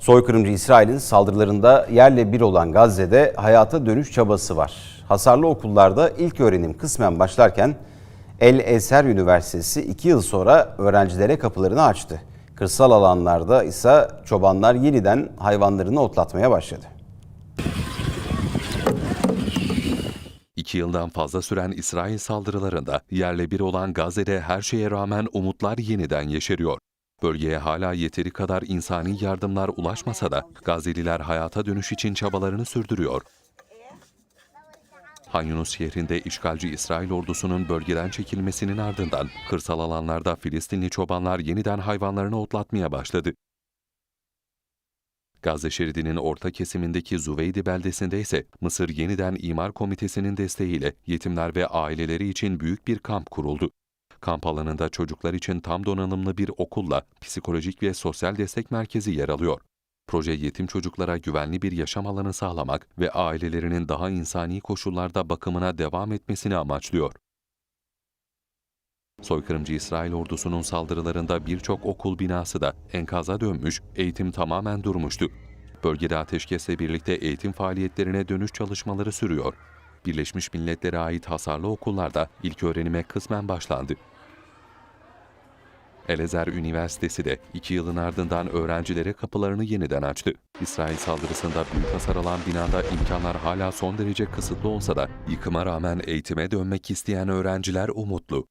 Soykırımcı İsrail'in saldırılarında yerle bir olan Gazze'de hayata dönüş çabası var. Hasarlı okullarda ilk öğrenim kısmen başlarken El Eser Üniversitesi 2 yıl sonra öğrencilere kapılarını açtı. Kırsal alanlarda ise çobanlar yeniden hayvanlarını otlatmaya başladı. İki yıldan fazla süren İsrail saldırılarında yerle bir olan Gazze'de her şeye rağmen umutlar yeniden yeşeriyor. Bölgeye hala yeteri kadar insani yardımlar ulaşmasa da Gazze'liler hayata dönüş için çabalarını sürdürüyor. Han Yunus şehrinde işgalci İsrail ordusunun bölgeden çekilmesinin ardından kırsal alanlarda Filistinli çobanlar yeniden hayvanlarını otlatmaya başladı. Gazze şeridinin orta kesimindeki Zuveydi beldesinde ise Mısır Yeniden İmar Komitesi'nin desteğiyle yetimler ve aileleri için büyük bir kamp kuruldu. Kamp alanında çocuklar için tam donanımlı bir okulla psikolojik ve sosyal destek merkezi yer alıyor. Proje yetim çocuklara güvenli bir yaşam alanı sağlamak ve ailelerinin daha insani koşullarda bakımına devam etmesini amaçlıyor. Soykırımcı İsrail ordusunun saldırılarında birçok okul binası da enkaza dönmüş, eğitim tamamen durmuştu. Bölgede ateşkesle birlikte eğitim faaliyetlerine dönüş çalışmaları sürüyor. Birleşmiş Milletler'e ait hasarlı okullarda ilk öğrenime kısmen başlandı. Elezer Üniversitesi de iki yılın ardından öğrencilere kapılarını yeniden açtı. İsrail saldırısında büyük hasar alan binada imkanlar hala son derece kısıtlı olsa da yıkıma rağmen eğitime dönmek isteyen öğrenciler umutlu.